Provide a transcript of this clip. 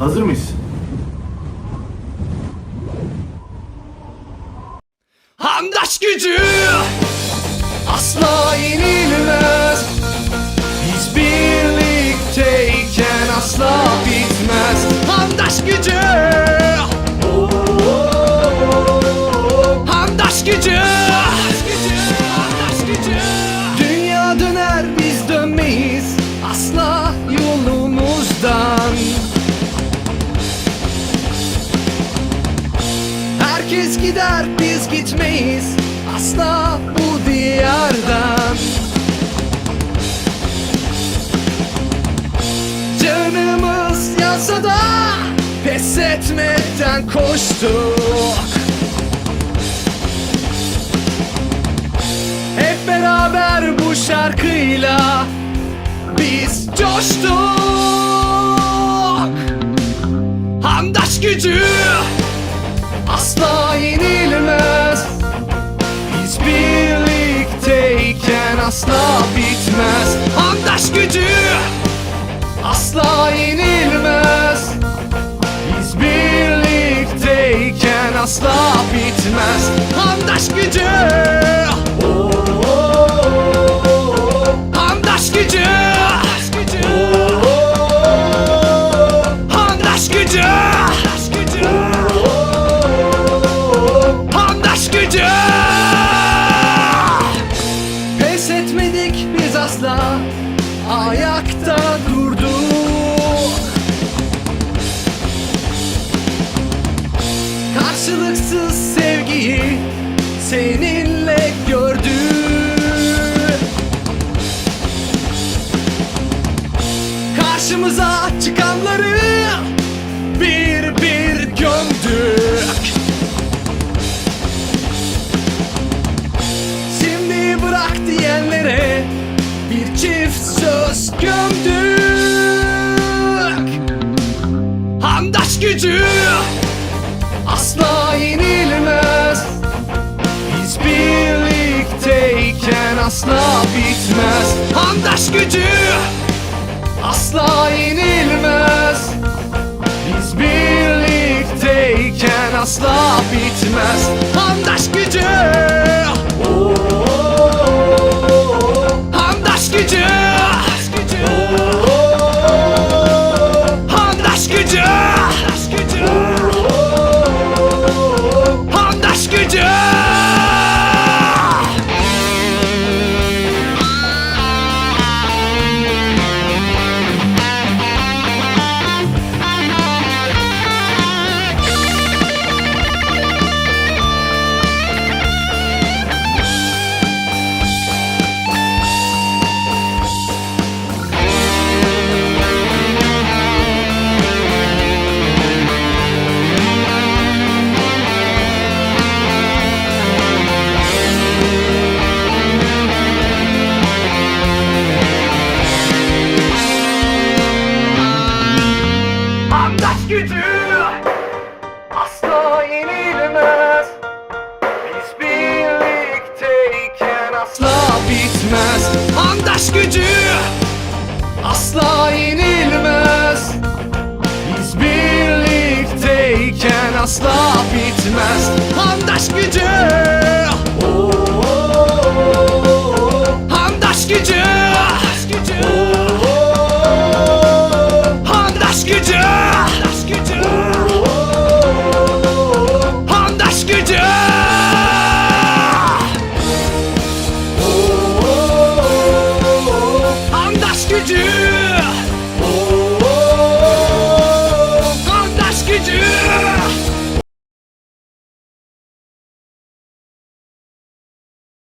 Hazır mıyız? Handaş gücü asla yenilmez gitmeyiz asla bu diyardan. Canımız yansa da pes etmeden koştuk. Hep beraber bu şarkıyla biz coştuk. Handaş gücü asla yenilmez birlikteyken asla bitmez. Handaş gücü asla yenilmez. Biz birlikteyken asla bitmez. Handaş gücü. Handaş gücü asla Ayakta durduk Karşılıksız sevgiyi seninle gördük Karşımıza çıkanları bir bir gömdük Şimdi bırak diyenlere çift söz gömdük. Handaş gücü asla yenilmez. Biz birlikteyken asla bitmez. Handaş gücü asla yenilmez gücü asla yenilmez. Biz birlikteyken asla bitmez. Handaş gücü asla yenilmez. Biz birlikteyken asla bitmez